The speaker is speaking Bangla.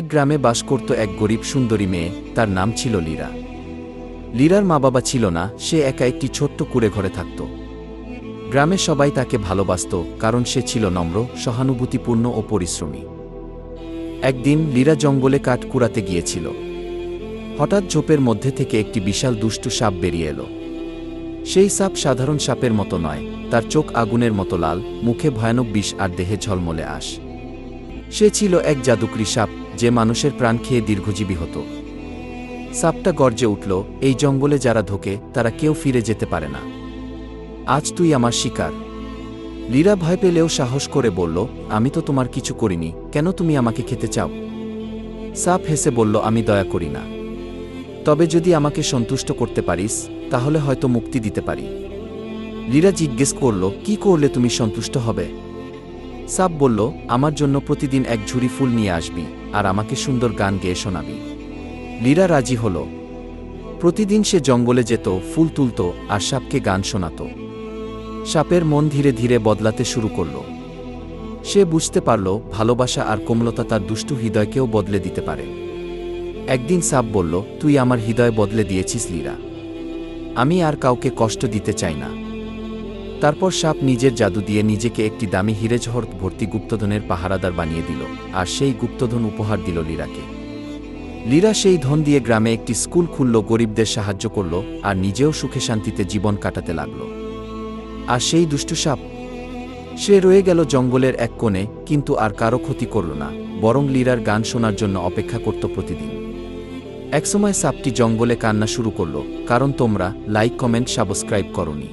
এক গ্রামে বাস করত এক গরিব সুন্দরী মেয়ে, তার নাম ছিল লীরা। লীরার মা বাবা ছিল না, সে একা একটি ছোট্ট কুড়ে ঘরে থাকত। গ্রামে সবাই তাকে ভালোবাসত, কারণ সে ছিল নম্র, সহানুভূতিপূর্ণ ও পরিশ্রমী। একদিন লীরা জঙ্গলে কাঠ কুড়াতে গিয়েছিল। হঠাৎ ঝোপের মধ্যে থেকে একটি বিশাল দুষ্টু সাপ বেরিয়ে এলো। সেই সাপ সাধারণ সাপের মতো নয়, তার চোখ আগুনের মতো লাল, মুখে ভয়ানক বিষ আর দেহে ঝলমলে আস সে ছিল এক জাদুকরি সাপ যে মানুষের প্রাণ খেয়ে দীর্ঘজীবী হতো। সাপটা গর্জে উঠল, এই জঙ্গলে যারা ঢোকে, তারা কেউ ফিরে যেতে পারে না। আজ তুই আমার শিকার। লীরা ভয় পেলেও সাহস করে বলল, আমি তো তোমার কিছু করিনি, কেন তুমি আমাকে খেতে চাও? সাপ হেসে বলল, আমি দয়া করি না। তবে যদি আমাকে সন্তুষ্ট করতে পারিস, তাহলে হয়তো মুক্তি দিতে পারি। লীরা জিজ্ঞেস করল, কি করলে তুমি সন্তুষ্ট হবে? সাপ বলল, আমার জন্য প্রতিদিন এক ঝুড়ি ফুল নিয়ে আসবি। আর আমাকে সুন্দর গান গেয়ে শোনাবি। লীরা রাজি হল। প্রতিদিন সে জঙ্গলে যেত, ফুল তুলত আর সাপকে গান শোনাত। সাপের মন ধীরে ধীরে বদলাতে শুরু করল। সে বুঝতে পারল, ভালোবাসা আর কোমলতা তার দুষ্টু হৃদয়কেও বদলে দিতে পারে। একদিন সাপ বলল, তুই আমার হৃদয় বদলে দিয়েছিস, লীরা। আমি আর কাউকে কষ্ট দিতে চাই না। তারপর সাপ নিজের জাদু দিয়ে নিজেকে একটি দামি হিরেজহর ভর্তি গুপ্তধনের পাহারাদার বানিয়ে দিল, আর সেই গুপ্তধন উপহার দিল লীরাকে। লীরা সেই ধন দিয়ে গ্রামে একটি স্কুল খুলল, গরিবদের সাহায্য করল, আর নিজেও সুখে শান্তিতে জীবন কাটাতে লাগল। আর সেই দুষ্টু সাপ? সে রয়ে গেল জঙ্গলের এক কোণে, কিন্তু আর কারও ক্ষতি করল না, বরং লীরার গান শোনার জন্য অপেক্ষা করত প্রতিদিন। একসময় সাপটি জঙ্গলে কান্না শুরু করল কারণ তোমরা লাইক কমেন্ট সাবস্ক্রাইব করনি।